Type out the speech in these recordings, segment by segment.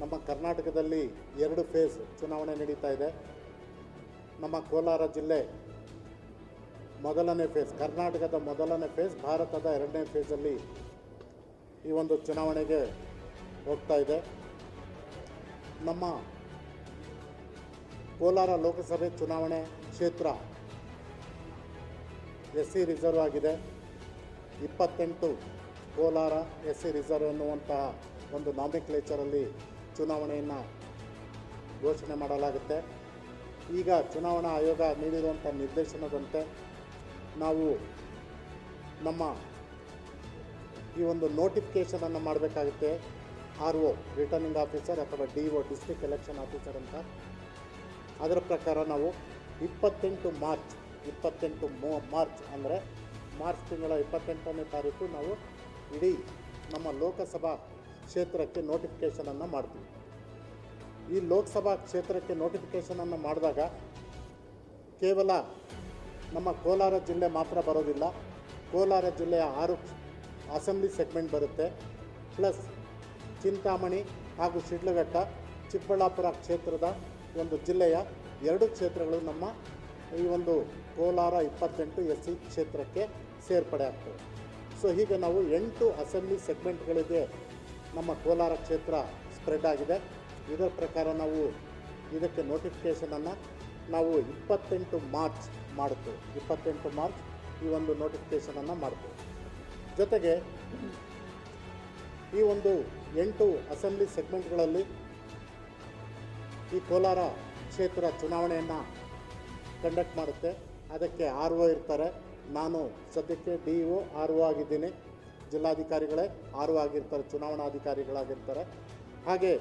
ನಮ್ಮ ಕರ್ನಾಟಕದಲ್ಲಿ ಎರಡು ಫೇಸ್ ಚುನಾವಣೆ ನಡೀತಾ ಇದೆ. ನಮ್ಮ ಕೋಲಾರ ಜಿಲ್ಲೆ ಮೊದಲನೇ ಫೇಸ್, ಕರ್ನಾಟಕದ ಮೊದಲನೇ ಫೇಸ್, ಭಾರತದ ಎರಡನೇ ಫೇಸಲ್ಲಿ ಈ ಒಂದು ಚುನಾವಣೆಗೆ ಹೋಗ್ತಾ ಇದೆ. ನಮ್ಮ ಕೋಲಾರ ಲೋಕಸಭೆ ಚುನಾವಣೆ ಕ್ಷೇತ್ರ ಎಸ್ ಸಿ ರಿಸರ್ವ್ ಆಗಿದೆ. ಇಪ್ಪತ್ತೆಂಟು ಕೋಲಾರ ಎಸ್ ಸಿ ರಿಸರ್ವ್ ಎನ್ನುವಂತಹ ಒಂದು ನಾಮಿಕ್ಲೇಚರಲ್ಲಿ ಚುನಾವಣೆಯನ್ನು ಘೋಷಣೆ ಮಾಡಲಾಗುತ್ತೆ. ಈಗ ಚುನಾವಣಾ ಆಯೋಗ ನೀಡಿರುವಂಥ ನಿರ್ದೇಶನದಂತೆ ನಾವು ನಮ್ಮ ಈ ಒಂದು ನೋಟಿಫಿಕೇಷನನ್ನು ಮಾಡಬೇಕಾಗುತ್ತೆ. ಆರ್ ಒ ರಿಟರ್ನಿಂಗ್ ಆಫೀಸರ್ ಅಥವಾ D O district election officer ಅಂತ. ಅದರ ಪ್ರಕಾರ ನಾವು ಇಪ್ಪತ್ತೆಂಟು ಮಾರ್ಚ್, ಇಪ್ಪತ್ತೆಂಟು ಮೋ, ಮಾರ್ಚ್ ಅಂದರೆ ಮಾರ್ಚ್ ತಿಂಗಳ ಇಪ್ಪತ್ತೆಂಟನೇ ತಾರೀಕು ನಾವು ಇಡೀ ನಮ್ಮ ಲೋಕಸಭಾ ಕ್ಷೇತ್ರಕ್ಕೆ ನೋಟಿಫಿಕೇಷನನ್ನು ಮಾಡ್ತೀವಿ. ಈ ಲೋಕಸಭಾ ಕ್ಷೇತ್ರಕ್ಕೆ ನೋಟಿಫಿಕೇಷನನ್ನು ಮಾಡಿದಾಗ ಕೇವಲ ನಮ್ಮ ಕೋಲಾರ ಜಿಲ್ಲೆ ಮಾತ್ರ ಬರೋದಿಲ್ಲ. ಕೋಲಾರ ಜಿಲ್ಲೆಯ ಆರು ಅಸೆಂಬ್ಲಿ ಸೆಗ್ಮೆಂಟ್ ಬರುತ್ತೆ. ಪ್ಲಸ್ ಚಿಂತಾಮಣಿ ಹಾಗೂ ಶಿಡ್ಲಘಟ್ಟ, ಚಿಕ್ಕಬಳ್ಳಾಪುರ ಕ್ಷೇತ್ರದ ಒಂದು ಜಿಲ್ಲೆಯ ಎರಡು ಕ್ಷೇತ್ರಗಳು ನಮ್ಮ ಈ ಒಂದು ಕೋಲಾರ ಇಪ್ಪತ್ತೆಂಟು ಎಸ್ ಸಿ ಕ್ಷೇತ್ರಕ್ಕೆ ಸೇರ್ಪಡೆ ಆಗ್ತವೆ. ಸೊ ಹೀಗೆ ನಾವು ಎಂಟು ಅಸೆಂಬ್ಲಿ ಸೆಗ್ಮೆಂಟ್ಗಳಿಗೆ ನಮ್ಮ ಕೋಲಾರ ಕ್ಷೇತ್ರ ಸ್ಪ್ರೆಡ್ ಆಗಿದೆ. ಇದರ ಪ್ರಕಾರ ನಾವು ಇದಕ್ಕೆ ನೋಟಿಫಿಕೇಷನನ್ನು ನಾವು ಇಪ್ಪತ್ತೆಂಟು ಮಾರ್ಚ್ ಮಾಡುತ್ತೇವೆ ಇಪ್ಪತ್ತೆಂಟು ಮಾರ್ಚ್ ಈ ಒಂದು ನೋಟಿಫಿಕೇಷನನ್ನು ಮಾಡ್ತೇವೆ. ಜೊತೆಗೆ ಈ ಒಂದು ಎಂಟು ಅಸೆಂಬ್ಲಿ ಸೆಗ್ಮೆಂಟ್ಗಳಲ್ಲಿ ಈ ಕೋಲಾರ ಕ್ಷೇತ್ರ ಚುನಾವಣೆಯನ್ನು ಕಂಡಕ್ಟ್ ಮಾಡುತ್ತೆ. ಅದಕ್ಕೆ ಆರ್ ಒ ಇರ್ತಾರೆ. ನಾನು ಸದ್ಯಕ್ಕೆ ಡಿ ಒ ಆರ್ ಒ ಆಗಿದ್ದೀನಿ. ಜಿಲ್ಲಾಧಿಕಾರಿಗಳೇ ಆರು ಆಗಿರ್ತಾರೆ, ಚುನಾವಣಾಧಿಕಾರಿಗಳಾಗಿರ್ತಾರೆ. ಹಾಗೆ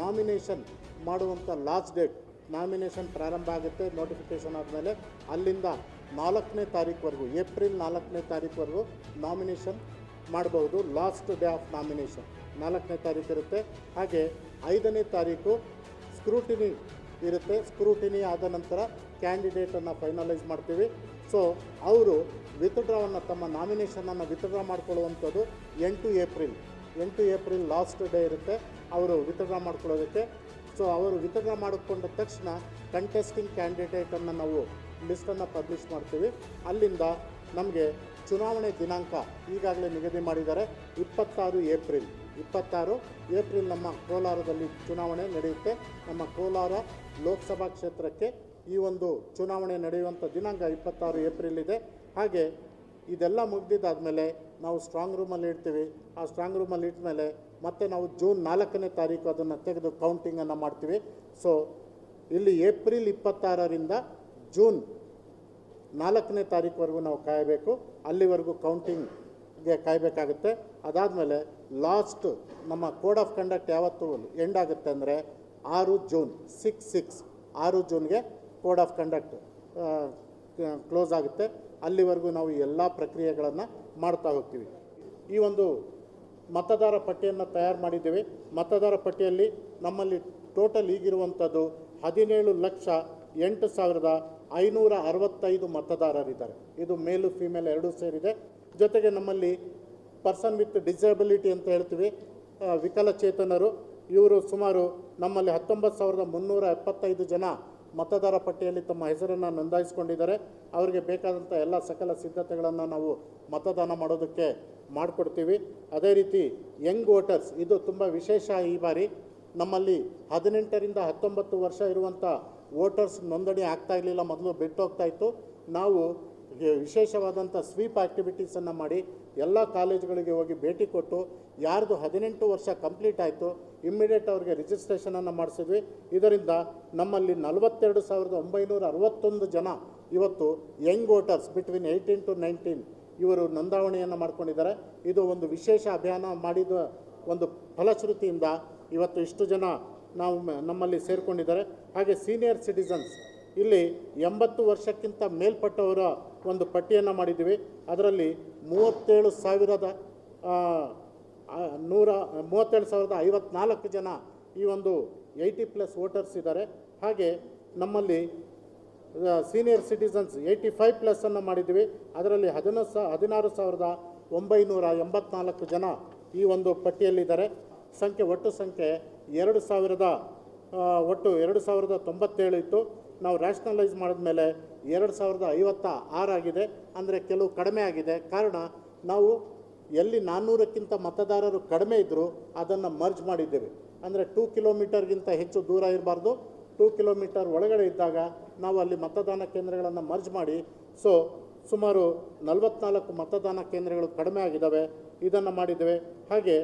ನಾಮಿನೇಷನ್ ಮಾಡುವಂಥ ಲಾಸ್ಟ್ ಡೇಟ್ ನಾಮಿನೇಷನ್ ಪ್ರಾರಂಭ ಆಗುತ್ತೆ ನೋಟಿಫಿಕೇಷನ್ ಆದಮೇಲೆ ಅಲ್ಲಿಂದ ನಾಲ್ಕನೇ ತಾರೀಕುವರೆಗೂ, ಏಪ್ರಿಲ್ ನಾಲ್ಕನೇ ತಾರೀಕುವರೆಗೂ ನಾಮಿನೇಷನ್ ಮಾಡಬಹುದು ಲಾಸ್ಟ್ ಡೇ ಆಫ್ ನಾಮಿನೇಷನ್ ನಾಲ್ಕನೇ ತಾರೀಕು ಇರುತ್ತೆ. ಹಾಗೆ ಐದನೇ ತಾರೀಕು ಸ್ಕ್ರೂಟಿನಿ ಇರುತ್ತೆ ಸ್ಕ್ರೂಟಿನಿ ಆದ ನಂತರ ಕ್ಯಾಂಡಿಡೇಟನ್ನು ಫೈನಲೈಸ್ ಮಾಡ್ತೀವಿ. ಸೊ ಅವರು ವಿತ್ಡ್ರಾವನ್ನು ತಮ್ಮ ನಾಮಿನೇಷನನ್ನು ವಿತ್ಡ್ರಾ ಮಾಡ್ಕೊಳ್ಳುವಂಥದ್ದು ಎಂಟು ಏಪ್ರಿಲ್. ಎಂಟು ಏಪ್ರಿಲ್ ಲಾಸ್ಟ್ ಡೇ ಇರುತ್ತೆ. ಅವರು ವಿತ್ಡ್ರಾ ಮಾಡ್ಕೊಳ್ಳೋದಕ್ಕೆ. ಸೊ ಅವರು ವಿತ್ಡ್ರಾ ಮಾಡಿಕೊಂಡ ತಕ್ಷಣ ಕಂಟೆಸ್ಟಿಂಗ್ ಕ್ಯಾಂಡಿಡೇಟನ್ನು ನಾವು ಲಿಸ್ಟನ್ನು ಪಬ್ಲಿಷ್ ಮಾಡ್ತೀವಿ. ಅಲ್ಲಿಂದ ನಮಗೆ ಚುನಾವಣೆ ದಿನಾಂಕ ಈಗಾಗಲೇ ನಿಗದಿ ಮಾಡಿದ್ದಾರೆ. ಇಪ್ಪತ್ತಾರು ಏಪ್ರಿಲ್. ಇಪ್ಪತ್ತಾರು ಏಪ್ರಿಲ್ ನಮ್ಮ ಕೋಲಾರದಲ್ಲಿ ಚುನಾವಣೆ ನಡೆಯುತ್ತೆ. ನಮ್ಮ ಕೋಲಾರ ಲೋಕಸಭಾ ಕ್ಷೇತ್ರಕ್ಕೆ ಈ ಒಂದು ಚುನಾವಣೆ ನಡೆಯುವಂಥ ದಿನಾಂಕ ಇಪ್ಪತ್ತಾರು ಏಪ್ರಿಲ್ ಇದೆ. ಹಾಗೆ ಇದೆಲ್ಲ ಮುಗ್ದಿದ್ದಾದಮೇಲೆ ನಾವು ಸ್ಟ್ರಾಂಗ್ ರೂಮಲ್ಲಿ ಇಡ್ತೀವಿ. ಆ ಸ್ಟ್ರಾಂಗ್ ರೂಮಲ್ಲಿ ಇಟ್ಮೇಲೆ ಮತ್ತೆ ನಾವು ಜೂನ್ ನಾಲ್ಕನೇ ತಾರೀಕು ಅದನ್ನು ತೆಗೆದು ಕೌಂಟಿಂಗನ್ನು ಮಾಡ್ತೀವಿ. ಸೊ ಇಲ್ಲಿ ಏಪ್ರಿಲ್ ಇಪ್ಪತ್ತಾರರಿಂದ ಜೂನ್ ನಾಲ್ಕನೇ ತಾರೀಕುವರೆಗೂ ನಾವು ಕಾಯಬೇಕು. ಅಲ್ಲಿವರೆಗೂ ಕೌಂಟಿಂಗ್ಗೆ ಕಾಯಬೇಕಾಗುತ್ತೆ. ಅದಾದಮೇಲೆ ಲಾಸ್ಟ್ ನಮ್ಮ ಕೋಡ್ ಆಫ್ ಕಂಡಕ್ಟ್ ಯಾವತ್ತು ಎಂಡ್ ಆಗುತ್ತೆ ಅಂದರೆ ಆರು ಜೂನ್ ಸಿಕ್ಸ್ ಸಿಕ್ಸ್ ಆರು ಜೂನ್ಗೆ ಕೋಡ್ ಆಫ್ ಕಂಡಕ್ಟ್ ಕ್ಲೋಸ್ ಆಗುತ್ತೆ. ಅಲ್ಲಿವರೆಗೂ ನಾವು ಎಲ್ಲ ಪ್ರಕ್ರಿಯೆಗಳನ್ನು ಮಾಡ್ತಾ ಹೋಗ್ತೀವಿ. ಈ ಒಂದು ಮತದಾರ ಪಟ್ಟಿಯನ್ನು ತಯಾರು ಮಾಡಿದ್ದೇವೆ. ಮತದಾರ ಪಟ್ಟಿಯಲ್ಲಿ ನಮ್ಮಲ್ಲಿ ಟೋಟಲ್ ಈಗಿರುವಂಥದ್ದು ಹದಿನೇಳು ಲಕ್ಷ ಎಂಟು ಸಾವಿರದ ಐನೂರ ಅರವತ್ತೈದು ಮತದಾರರಿದ್ದಾರೆ. ಇದು ಮೇಲು ಫಿಮೇಲ್ ಎರಡೂ ಸೇರಿದೆ. ಜೊತೆಗೆ ನಮ್ಮಲ್ಲಿ ಪರ್ಸನ್ ವಿತ್ ಡಿಸಬಿಲಿಟಿ ಅಂತ ಹೇಳ್ತೀವಿ. ವಿಕಲಚೇತನರು. ಇವರು ಸುಮಾರು ನಮ್ಮಲ್ಲಿ ಹತ್ತೊಂಬತ್ತು ಸಾವಿರದ ಮುನ್ನೂರ ಎಪ್ಪತ್ತೈದು ಜನ ಮತದಾರ ಪಟ್ಟಿಯಲ್ಲಿ ತಮ್ಮ ಹೆಸರನ್ನು ನೋಂದಾಯಿಸಿಕೊಂಡಿದ್ದಾರೆ. ಅವರಿಗೆ ಬೇಕಾದಂಥ ಎಲ್ಲ ಸಕಲ ಸಿದ್ಧತೆಗಳನ್ನು ನಾವು ಮತದಾನ ಮಾಡೋದಕ್ಕೆ ಮಾಡಿಕೊಡ್ತೀವಿ. ಅದೇ ರೀತಿ ಯಂಗ್ ವೋಟರ್ಸ್, ಇದು ತುಂಬ ವಿಶೇಷ ಈ ಬಾರಿ. ನಮ್ಮಲ್ಲಿ ಹದಿನೆಂಟರಿಂದ ಹತ್ತೊಂಬತ್ತು ವರ್ಷ ಇರುವಂಥ ವೋಟರ್ಸ್ ನೋಂದಣಿ ಆಗ್ತಾ ಇರಲಿಲ್ಲ, ಮೊದಲು ಬಿಟ್ಟು ಹೋಗ್ತಾ ಇತ್ತು. ನಾವು ವಿಶೇಷವಾದಂಥ ಸ್ವೀಪ್ ಆ್ಯಕ್ಟಿವಿಟೀಸನ್ನು ಮಾಡಿ ಎಲ್ಲ ಕಾಲೇಜುಗಳಿಗೆ ಹೋಗಿ ಭೇಟಿ ಕೊಟ್ಟು ಯಾರ್ದು ಹದಿನೆಂಟು ವರ್ಷ ಕಂಪ್ಲೀಟ್ ಆಯಿತು ಇಮ್ಮಿಡಿಯೇಟ್ ಅವ್ರಿಗೆ ರಿಜಿಸ್ಟ್ರೇಷನನ್ನು ಮಾಡಿಸಿದ್ವಿ. ಇದರಿಂದ ನಮ್ಮಲ್ಲಿ ನಲವತ್ತೆರಡು ಸಾವಿರದ ಒಂಬೈನೂರ ಅರವತ್ತೊಂದು ಜನ ಇವತ್ತು young voters between eighteen to nineteen ಇವರು ನೋಂದಾವಣೆಯನ್ನು ಮಾಡ್ಕೊಂಡಿದ್ದಾರೆ. ಇದು ಒಂದು ವಿಶೇಷ ಅಭಿಯಾನ ಮಾಡಿದ ಒಂದು ಫಲಶ್ರುತಿಯಿಂದ ಇವತ್ತು ಇಷ್ಟು ಜನ ನಾವು ನಮ್ಮಲ್ಲಿ ಸೇರಿಕೊಂಡಿದ್ದಾರೆ. ಹಾಗೆ ಸೀನಿಯರ್ ಸಿಟಿಸನ್ಸ್ ಇಲ್ಲಿ ಎಂಬತ್ತು ವರ್ಷಕ್ಕಿಂತ ಮೇಲ್ಪಟ್ಟವರ ಒಂದು ಪಟ್ಟಿಯನ್ನು ಮಾಡಿದ್ದೀವಿ. ಅದರಲ್ಲಿ ಮೂವತ್ತೇಳು ಸಾವಿರದ ನೂರ, ಮೂವತ್ತೇಳು ಸಾವಿರದ ಐವತ್ನಾಲ್ಕು ಜನ ಈ ಒಂದು ಏಯ್ಟಿ ಪ್ಲಸ್ ವೋಟರ್ಸ್ ಇದ್ದಾರೆ. ಹಾಗೆ ನಮ್ಮಲ್ಲಿ ಸೀನಿಯರ್ ಸಿಟಿಸನ್ಸ್ ಏಯ್ಟಿ ಫೈವ್ ಪ್ಲಸ್ಸನ್ನು ಮಾಡಿದ್ದೀವಿ. ಅದರಲ್ಲಿ ಹದಿನ ಸ, ಹದಿನಾರು ಸಾವಿರದ ಒಂಬೈನೂರ ಎಂಬತ್ನಾಲ್ಕು ಜನ ಈ ಒಂದು ಪಟ್ಟಿಯಲ್ಲಿದ್ದಾರೆ. ಸಂಖ್ಯೆ, ಒಟ್ಟು ಸಂಖ್ಯೆ ಎರಡು ಸಾವಿರದ ಒಟ್ಟು ಎರಡು ಸಾವಿರದ ತೊಂಬತ್ತೇಳು ಇತ್ತು. ನಾವು ರ್ಯಾಷನಲೈಸ್ ಮಾಡಿದ್ಮೇಲೆ ಎರಡು ಸಾವಿರದ ಐವತ್ತ ಆರಾಗಿದೆ ಅಂದರೆ ಕೆಲವು ಕಡಿಮೆ ಆಗಿದೆ. ಕಾರಣ ನಾವು ಎಲ್ಲಿ ನಾನ್ನೂರಕ್ಕಿಂತ ಮತದಾರರು ಕಡಿಮೆ ಇದ್ದರೂ ಅದನ್ನು ಮರ್ಜ್ ಮಾಡಿದ್ದೇವೆ. ಅಂದರೆ ಟೂ ಕಿಲೋಮೀಟರ್ಗಿಂತ ಹೆಚ್ಚು ದೂರ ಇರಬಾರ್ದು. ಟೂ ಕಿಲೋಮೀಟರ್ ಒಳಗಡೆ ಇದ್ದಾಗ ನಾವು ಅಲ್ಲಿ ಮತದಾನ ಕೇಂದ್ರಗಳನ್ನು ಮರ್ಜ್ ಮಾಡಿ. ಸೊ ಸುಮಾರು ನಲವತ್ನಾಲ್ಕು ಮತದಾನ ಕೇಂದ್ರಗಳು ಕಡಿಮೆ ಆಗಿದ್ದಾವೆ. ಇದನ್ನು ಮಾಡಿದ್ದೇವೆ. ಹಾಗೆ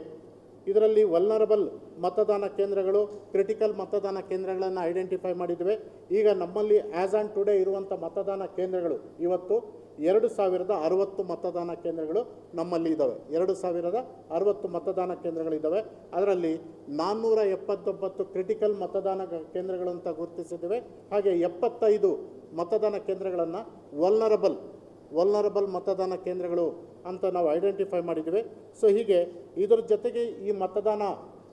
ಇದರಲ್ಲಿ ವಲ್ನರಬಲ್ ಮತದಾನ ಕೇಂದ್ರಗಳು ಕ್ರಿಟಿಕಲ್ ಮತದಾನ ಕೇಂದ್ರಗಳನ್ನು ಐಡೆಂಟಿಫೈ ಮಾಡಿದ್ದೇವೆ ಈಗ ನಮ್ಮಲ್ಲಿ ಆ್ಯಸ್ ಆನ್ ಟುಡೇ ಇರುವಂಥ ಮತದಾನ ಕೇಂದ್ರಗಳು ಇವತ್ತು ಎರಡು ಸಾವಿರದ ಅರವತ್ತು ಮತದಾನ ಕೇಂದ್ರಗಳು ನಮ್ಮಲ್ಲಿ ಇದ್ದಾವೆ ಎರಡು ಸಾವಿರದ ಅರವತ್ತು ಮತದಾನ ಕೇಂದ್ರಗಳಿದ್ದಾವೆ ಅದರಲ್ಲಿ ನಾನ್ನೂರ ಎಪ್ಪತ್ತೊಂಬತ್ತು ಕ್ರಿಟಿಕಲ್ ಮತದಾನ ಕೇಂದ್ರಗಳು ಅಂತ ಗುರುತಿಸಿದ್ದೇವೆ. ಹಾಗೆ ಎಪ್ಪತ್ತೈದು ಮತದಾನ ಕೇಂದ್ರಗಳನ್ನು ವಲ್ನರಬಲ್ ವಲ್ನರಬಲ್ ಮತದಾನ ಕೇಂದ್ರಗಳು ಅಂತ ನಾವು ಐಡೆಂಟಿಫೈ ಮಾಡಿದ್ದೀವಿ. ಸೊ ಹೀಗೆ ಇದರ ಜೊತೆಗೆ ಈ ಮತದಾನ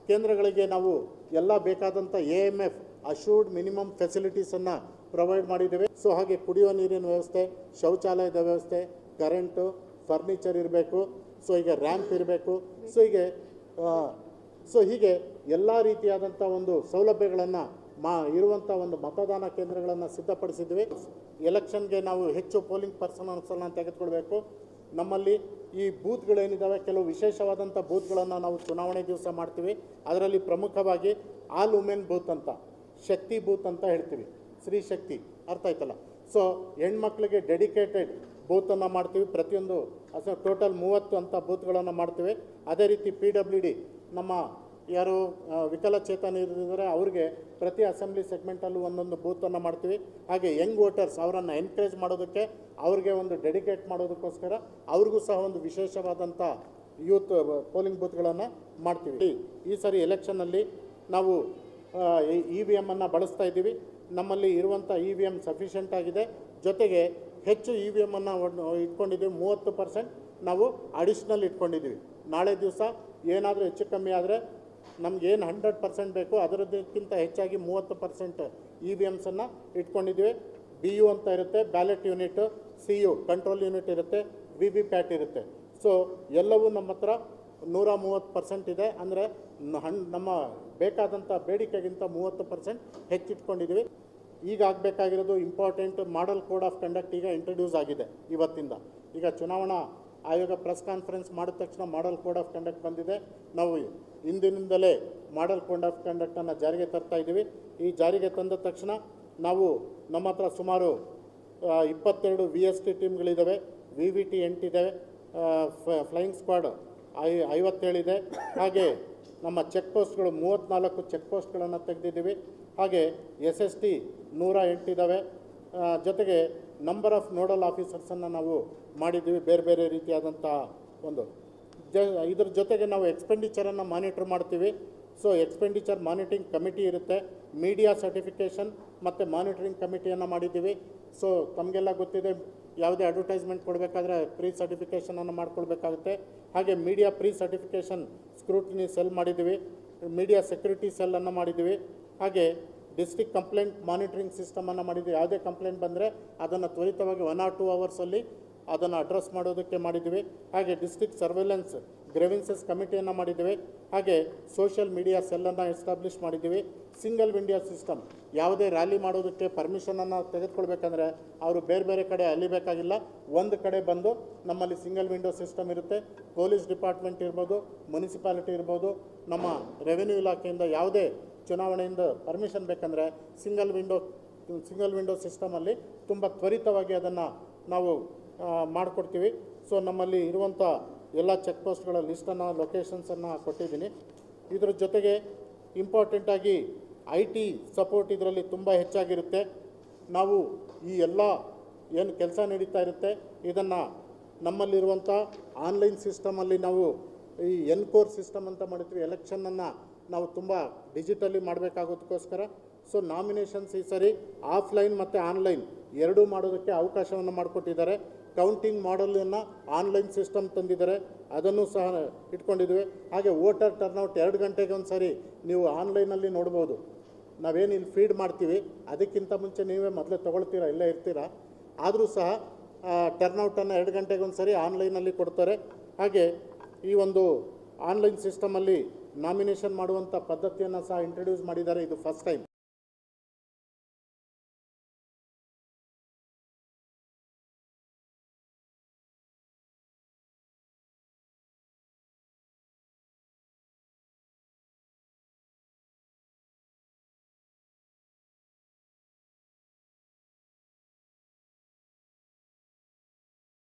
ಕೇಂದ್ರಗಳಿಗೆ ನಾವು ಎಲ್ಲ ಬೇಕಾದಂಥ A M F assured minimum ಫೆಸಿಲಿಟೀಸನ್ನು provide ಮಾಡಿದ್ದೇವೆ. ಸೊ ಹಾಗೆ ಕುಡಿಯುವ ನೀರಿನ ವ್ಯವಸ್ಥೆ, ಶೌಚಾಲಯದ ವ್ಯವಸ್ಥೆ ಕರೆಂಟು ಫರ್ನಿಚರ್ ಇರಬೇಕು. ಸೊ ಹೀಗೆ ರ್ಯಾಂಪ್ ಇರಬೇಕು. ಸೊ ಹೀಗೆ ಸೊ ಹೀಗೆ ಎಲ್ಲ ರೀತಿಯಾದಂಥ ಒಂದು ಸೌಲಭ್ಯಗಳನ್ನು ಮಾ ಇರುವಂಥ ಒಂದು ಮತದಾನ ಕೇಂದ್ರಗಳನ್ನು ಸಿದ್ಧಪಡಿಸಿದ್ವಿ ಎಲೆಕ್ಷನ್ಗೆ ನಾವು ಹೆಚ್ಚು ಪೋಲಿಂಗ್ ಪರ್ಸನಲ್ಸನ್ನು ತೆಗೆದುಕೊಳ್ಬೇಕು. ನಮ್ಮಲ್ಲಿ ಈ ಬೂತ್ಗಳೇನಿದ್ದಾವೆ ಕೆಲವು ವಿಶೇಷವಾದಂಥ ಬೂತ್ಗಳನ್ನು ನಾವು ಚುನಾವಣೆ ದಿವಸ ಮಾಡ್ತೀವಿ. ಅದರಲ್ಲಿ ಪ್ರಮುಖವಾಗಿ ಆಲ್ ವುಮೆನ್ ಬೂತ್ ಅಂತ, ಶಕ್ತಿ ಬೂತ್ ಅಂತ ಹೇಳ್ತೀವಿ. ಸ್ತ್ರೀ ಶಕ್ತಿ, ಅರ್ಥ ಆಯ್ತಲ್ಲ? ಸೊ, ಹೆಣ್ಮಕ್ಳಿಗೆ ಡೆಡಿಕೇಟೆಡ್ ಬೂತನ್ನು ಮಾಡ್ತೀವಿ. ಪ್ರತಿಯೊಂದು, ಅಸ, ಟೋಟಲ್ ಮೂವತ್ತು ಅಂತ ಬೂತ್ಗಳನ್ನು ಮಾಡ್ತೀವಿ. ಅದೇ ರೀತಿ ಪಿ ನಮ್ಮ ಯಾರು ಆ, ವಿಕಲಚೇತನ ಇದ್ದಾರೆ ಅವ್ರಿಗೆ ಪ್ರತಿ ಅಸೆಂಬ್ಲಿ ಸೆಗ್ಮೆಂಟಲ್ಲೂ ಒಂದೊಂದು ಬೂತನ್ನು ಮಾಡ್ತೀವಿ. ಹಾಗೆ ಯಂಗ್ ವೋಟರ್ಸ್ ಅವರನ್ನು ಎನ್ಕರೇಜ್ ಮಾಡೋದಕ್ಕೆ ಅವ್ರಿಗೆ ಒಂದು ಡೆಡಿಕೇಟ್ ಮಾಡೋದಕ್ಕೋಸ್ಕರ ಅವ್ರಿಗೂ ಸಹ ಒಂದು ವಿಶೇಷವಾದಂಥ ಯೂತ್ ಪೋಲಿಂಗ್ ಬೂತ್ಗಳನ್ನು ಮಾಡ್ತೀವಿ. ಈ ಸರಿ ಎಲೆಕ್ಷನ್ನಲ್ಲಿ ನಾವು ಇ ವಿ ಎಮ್ಮನ್ನು ಬಳಸ್ತಾ ಇದ್ದೀವಿ. ನಮ್ಮಲ್ಲಿ ಇರುವಂಥ ಇ ವಿ ಎಂ ಸಫಿಷಿಯೆಂಟ್ ಆಗಿದೆ. ಜೊತೆಗೆ ಹೆಚ್ಚು ಇ ವಿ ಎಮ್ಮನ್ನು ಇಟ್ಕೊಂಡಿದ್ದೀವಿ. ಮೂವತ್ತು ಪರ್ಸೆಂಟ್ ನಾವು ಅಡಿಷ್ನಲ್ ಇಟ್ಕೊಂಡಿದ್ದೀವಿ. ನಾಳೆ ದಿವಸ ಏನಾದರೂ ಹೆಚ್ಚು ಕಮ್ಮಿ ಆದರೆ ನಮಗೇನು ಹಂಡ್ರೆಡ್ ಪರ್ಸೆಂಟ್ ಬೇಕು ಅದರದಕ್ಕಿಂತ ಹೆಚ್ಚಾಗಿ ಮೂವತ್ತು ಪರ್ಸೆಂಟ್ ಇ ವಿ ಎಮ್ಸನ್ನು ಇಟ್ಕೊಂಡಿದ್ದೀವಿ. ಬಿ ಯು ಅಂತ ಇರುತ್ತೆ ballot unit C U control unit ಇರುತ್ತೆ ವಿ ವಿ ಪ್ಯಾಟ್ ಇರುತ್ತೆ. ಸೊ ಎಲ್ಲವೂ ನಮ್ಮ ಹತ್ರ ನೂರ ಮೂವತ್ತು ಪರ್ಸೆಂಟ್ ಇದೆ. ಅಂದರೆ ಹಣ್ ನಮ್ಮ ಬೇಕಾದಂಥ ಬೇಡಿಕೆಗಿಂತ ಮೂವತ್ತು ಪರ್ಸೆಂಟ್ ಹೆಚ್ಚಿಟ್ಕೊಂಡಿದ್ದೀವಿ. ಈಗ ಆಗಬೇಕಾಗಿರೋದು important model code of conduct ಈಗ ಇಂಟ್ರೊಡ್ಯೂಸ್ ಆಗಿದೆ ಇವತ್ತಿಂದ. ಈಗ ಚುನಾವಣಾ ಆಯೋಗ ಪ್ರೆಸ್ ಕಾನ್ಫರೆನ್ಸ್ ಮಾಡಿದ ತಕ್ಷಣ ಮಾಡಲ್ ಕೋಡ್ ಆಫ್ ಕಂಡಕ್ಟ್ ಬಂದಿದೆ. ನಾವು ಇಂದಿನಿಂದಲೇ ಮಾಡಲ್ ಕೋಡ್ ಆಫ್ ಕಂಡಕ್ಟನ್ನು ಜಾರಿಗೆ ತರ್ತಾ ಇದ್ದೀವಿ. ಈ ಜಾರಿಗೆ ತಂದ ತಕ್ಷಣ ನಾವು ನಮ್ಮ ಹತ್ರ ಸುಮಾರು ಇಪ್ಪತ್ತೆರಡು ವಿ ಎಸ್ ಟಿ ಟೀಮ್ಗಳಿದ್ದಾವೆ ವಿ ವಿ ಟಿ ಎಂಟಿದ್ದಾವೆ ಫ್ಲೈಯಿಂಗ್ ಸ್ಕ್ವಾಡ್ ಐ, ಐವತ್ತೇಳಿದೆ. ಹಾಗೆ ನಮ್ಮ ಚೆಕ್ ಪೋಸ್ಟ್ಗಳು ಮೂವತ್ತ್ನಾಲ್ಕು ಚೆಕ್ ಪೋಸ್ಟ್ಗಳನ್ನು ತೆಗೆದಿದ್ದೀವಿ. ಹಾಗೆ ಎಸ್ ಎಸ್ ಟಿ ನೂರ ಎಂಟಿದ್ದಾವೆ ಜೊತೆಗೆ ನಂಬರ್ ಆಫ್ ನೋಡಲ್ ಆಫೀಸರ್ಸನ್ನು ನಾವು ಮಾಡಿದ್ದೀವಿ, ಬೇರೆ ಬೇರೆ ರೀತಿಯಾದಂಥ ಒಂದು. ಜ, ಇದ್ರ ಜೊತೆಗೆ ನಾವು ಎಕ್ಸ್ಪೆಂಡಿಚರನ್ನು ಮಾನಿಟರ್ ಮಾಡ್ತೀವಿ. ಸೊ ಎಕ್ಸ್ಪೆಂಡಿಚರ್ ಮಾನಿಟರಿಂಗ್ ಕಮಿಟಿ ಇರುತ್ತೆ. ಮೀಡಿಯಾ ಸರ್ಟಿಫಿಕೇಷನ್ ಮತ್ತು ಮಾನಿಟರಿಂಗ್ ಕಮಿಟಿಯನ್ನು ಮಾಡಿದ್ದೀವಿ. ಸೊ ತಮಗೆಲ್ಲ ಗೊತ್ತಿದೆ, ಯಾವುದೇ ಅಡ್ವರ್ಟೈಸ್ಮೆಂಟ್ ಕೊಡಬೇಕಾದ್ರೆ ಪ್ರೀ ಸರ್ಟಿಫಿಕೇಷನನ್ನು ಮಾಡ್ಕೊಳ್ಬೇಕಾಗುತ್ತೆ. ಹಾಗೆ media pre certification scrutiny cell ಮಾಡಿದ್ದೀವಿ ಮೀಡಿಯಾ ಸೆಕ್ಯೂರಿಟಿ ಸೆಲ್ಲನ್ನು ಮಾಡಿದ್ದೀವಿ. ಹಾಗೆ ಡಿಸ್ಟ್ರಿಕ್ಟ್ ಕಂಪ್ಲೇಂಟ್ ಮಾನಿಟರಿಂಗ್ ಸಿಸ್ಟಮನ್ನು ಮಾಡಿದ್ದೀವಿ ಯಾವುದೇ ಕಂಪ್ಲೇಂಟ್ ಬಂದರೆ ಅದನ್ನು ತ್ವರಿತವಾಗಿ ಒನ್ ಆರ್ ಟೂ ಅವರ್ಸಲ್ಲಿ ಅದನ್ನು ಅಡ್ರೆಸ್ ಮಾಡೋದಕ್ಕೆ ಮಾಡಿದ್ದೀವಿ ಹಾಗೆ ಡಿಸ್ಟ್ರಿಕ್ಟ್ ಸರ್ವೆಲೆನ್ಸ್ ಗ್ರೆವಿನ್ಸಸ್ ಕಮಿಟಿಯನ್ನು ಮಾಡಿದ್ದೀವಿ ಹಾಗೆ ಸೋಷಿಯಲ್ ಮೀಡಿಯಾ ಸೆಲ್ಲನ್ನು ಎಸ್ಟಾಬ್ಲಿಷ್ ಮಾಡಿದ್ದೀವಿ ಸಿಂಗಲ್ ವಿಂಡಿಯಾ ಸಿಸ್ಟಮ್ ಯಾವುದೇ ರ್ಯಾಲಿ ಮಾಡೋದಕ್ಕೆ ಪರ್ಮಿಷನನ್ನು ತೆಗೆದುಕೊಳ್ಬೇಕಂದ್ರೆ ಅವರು ಬೇರೆ ಬೇರೆ ಕಡೆ ಅಲಿಬೇಕಾಗಿಲ್ಲ ಒಂದು ಕಡೆ ಬಂದು ನಮ್ಮಲ್ಲಿ ಸಿಂಗಲ್ ವಿಂಡೋ ಸಿಸ್ಟಮ್ ಇರುತ್ತೆ. ಪೊಲೀಸ್ ಡಿಪಾರ್ಟ್ಮೆಂಟ್ ಇರ್ಬೋದು ಮುನಿಸಿಪಾಲಿಟಿ ಇರ್ಬೋದು, ನಮ್ಮ ರೆವೆನ್ಯೂ ಇಲಾಖೆಯಿಂದ ಯಾವುದೇ ಚುನಾವಣೆಯಿಂದ ಪರ್ಮಿಷನ್ ಬೇಕಂದರೆ ಸಿಂಗಲ್ ವಿಂಡೋ ಸಿಂಗಲ್ ವಿಂಡೋ ಸಿಸ್ಟಮಲ್ಲಿ ತುಂಬ ತ್ವರಿತವಾಗಿ ಅದನ್ನು ನಾವು ಮಾಡಿಕೊಡ್ತೀವಿ. ಸೊ ನಮ್ಮಲ್ಲಿ ಇರುವಂಥ ಎಲ್ಲ ಚೆಕ್ ಪೋಸ್ಟ್ಗಳ ಲಿಸ್ಟನ್ನು ಲೊಕೇಶನ್ಸನ್ನು ಕೊಟ್ಟಿದ್ದೀನಿ. ಇದ್ರ ಜೊತೆಗೆ ಇಂಪಾರ್ಟೆಂಟಾಗಿ ಐ ಟಿ ಸಪೋರ್ಟ್ ಇದರಲ್ಲಿ ತುಂಬ ಹೆಚ್ಚಾಗಿರುತ್ತೆ. ನಾವು ಈ ಎಲ್ಲ ಏನು ಕೆಲಸ ನಡೀತಾ ಇರುತ್ತೆ, ಇದನ್ನು ನಮ್ಮಲ್ಲಿರುವಂಥ ಆನ್ಲೈನ್ ಸಿಸ್ಟಮಲ್ಲಿ ನಾವು ಈ ಎನ್ಕೋರ್ ಸಿಸ್ಟಮ್ ಅಂತ ಮಾಡಿದ್ವಿ ಎಲೆಕ್ಷನನ್ನು ನಾವು ತುಂಬ ಡಿಜಿಟಲಿ ಮಾಡಬೇಕಾಗೋದಕ್ಕೋಸ್ಕರ. ಸೊ ನಾಮಿನೇಷನ್ಸ್ ಈ ಸರಿ ಆಫ್ಲೈನ್ ಮತ್ತು ಆನ್ಲೈನ್ ಎರಡೂ ಮಾಡೋದಕ್ಕೆ ಅವಕಾಶವನ್ನು ಮಾಡಿಕೊಟ್ಟಿದ್ದಾರೆ. ಕೌಂಟಿಂಗ್ ಮಾಡಲನ್ನು ಆನ್ಲೈನ್ ಸಿಸ್ಟಮ್ ತಂದಿದ್ದಾರೆ. ಅದನ್ನು ಸಹ ಇಟ್ಕೊಂಡಿದ್ವಿ. ಹಾಗೆ ವೋಟರ್ ಟರ್ನೌಟ್ ಎರಡು ಗಂಟೆಗೆ ಒಂದು ಸರಿ ನೀವು ಆನ್ಲೈನಲ್ಲಿ ನೋಡ್ಬೋದು. ನಾವೇನು ಇಲ್ಲಿ ಫೀಡ್ ಮಾಡ್ತೀವಿ, ಅದಕ್ಕಿಂತ ಮುಂಚೆ ನೀವೇ ಮೊದಲೇ ತೊಗೊಳ್ತೀರಾ, ಇಲ್ಲೇ ಇರ್ತೀರಾ? ಆದರೂ ಸಹ ಟರ್ನೌಟನ್ನು ಎರಡು ಗಂಟೆಗೆ ಒಂದು ಸರಿ ಆನ್ಲೈನಲ್ಲಿ ಕೊಡ್ತಾರೆ. ಹಾಗೆ ಈ ಒಂದು ಆನ್ಲೈನ್ ಸಿಸ್ಟಮಲ್ಲಿ ನಾಮಿನೇಷನ್ ಮಾಡುವಂಥ ಪದ್ಧತಿಯನ್ನು ಸಹ ಇಂಟ್ರೊಡ್ಯೂಸ್ ಮಾಡಿದ್ದಾರೆ. ಇದು ಫಸ್ಟ್ ಟೈಮ್